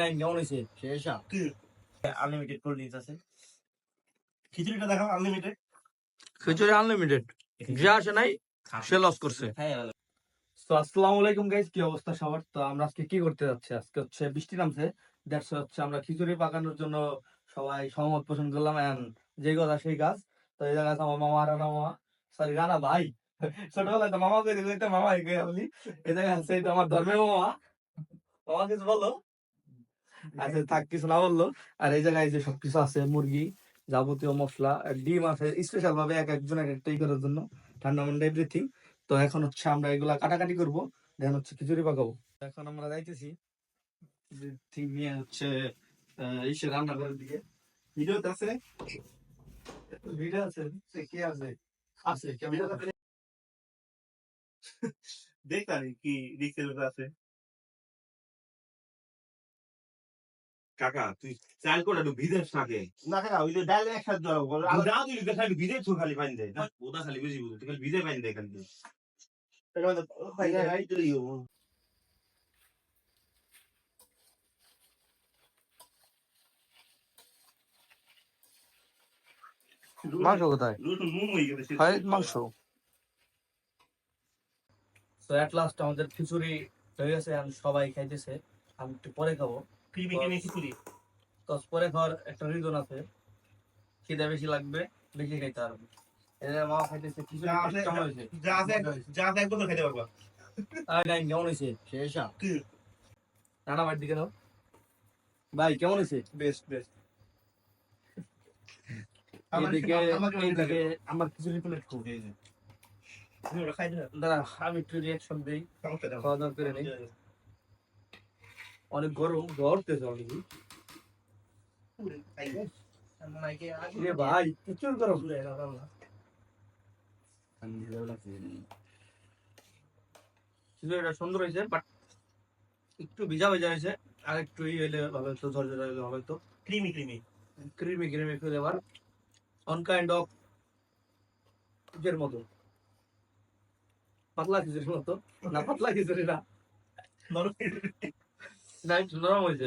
Line কেমন হয়েছে? Unlimited cold drinks আছে। খিচুড়িটা দেখাও আনলিমিটেড খিচুড়ি আনলিমিটেড যে আসে নাই সে লস করছে। হ্যাঁ তো আসসালামু আলাইকুম গাইস কি অবস্থা সবার? তো আমরা আজকে কি করতে যাচ্ছি? আজকে হচ্ছে বৃষ্টি নামছে। দ্যাটস হচ্ছে আমরা খিচুড়ি পাকানোর জন্য সবাই সহমত পোষণ করলাম যে কথা সেই কাজ। তো এই জায়গায় আমার মামা রানা মামা। সরি রানা ভাই। ছোটবেলায় তো মামা মামা এই জায়গায় আছে আমার ধর্মের মামা। মামা কিছু বলো। আচ্ছা থাক কিছু না বলল, আর এই জায়গায় যে সবকিছু আছে, মুরগি, যাবতীয় মশলা ডিম আছে স্পেশাল ভাবে এক একজন এক একটাই করার জন্য। ঠান্ডা মান্ডা এভরিথিং তো এখন হচ্ছে আমরা এগুলা কাটাকাটি করব, দেন হচ্ছে খিচুড়ি পাকাবো। এখন আমরা যাইতেছি ঠিক নিয়ে হচ্ছে ইসে রান্নাঘরের দিকে। ভিডিওতে আছে? ভিডিও আছে কি আছে? আছে ক্যামেরা দেখতাম কি রিক্সের আছে। কাকা তুই চাল করে একটু ভিজেস থাকে না কাকা ওই যে ডাল একসাথে আর না তুই দেখা একটু ভিজে তো খালি পানি দে। না ওটা খালি বেশি বুঝো তুই খালি ভিজে পানি দে খালি মাংস কোথায়? মাংস। তো এট লাস্ট আমাদের খিচুড়ি হয়ে গেছে আমি সবাই খাইতেছে। আমি একটু পরে খাব। একটা রিজন আছে। খিদে বেশি লাগবে বেশি খাইতে পারবে এদের মা খাইতেছে খিচুড়ি যা আছে- যা আছে একদম খেতে পারবা। কেমন হয়েছে? শেষা বাড়ির দিকে দাও ভাই কেমন হয়েছে? বেস্ট বেস্ট আমার খিচুড়ি প্লেট খুব খাই না দাঁড়া আমি একটু রিয়াকশন দিই। খাওয়া দাওয়া করে নিই। অনেক গরম ধরতেছে অনেক রে ভাই প্রচুর গরম। সুন্দর হয়েছে বাট একটু ভিজা ভিজা হয়েছে। আর একটু ই হইলে ভালো হতো ঝরঝরে ভালো হতো creamy creamy. Creamy creamy flavour on kind of এর মতো। পাতলা খিচুড়ির মতো? না পাতলা খিচুড়ি না না নরম হয়েছে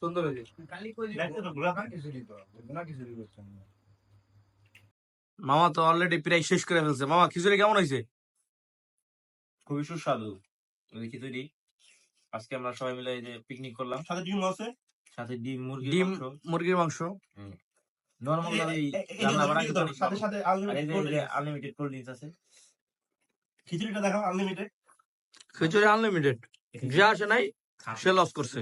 সুন্দর হয়েছে তো মামা তো অলরেডি প্রায় শেষ করে ফেলছে মামা খিচুড়ি কেমন হয়েছে খুবই সুস্বাদু খিচুড়ি আজকে আমরা সবাই মিলে যে পিকনিক করলাম সাথে ডিম আছে সাথে ডিম মুরগি ডিম মুরগির মাংস নরমাল এই এ- এ- এই রান্না বাড়া সাথে সাথে আনলিমিটেড যে আনলিমিটেড কোল্ড ড্রিঙ্কস আছে খিচুড়িটা দেখাও আনলিমিটেড খিচুড়ি আনলিমিটেড যা আসে নাই সে লস করছে।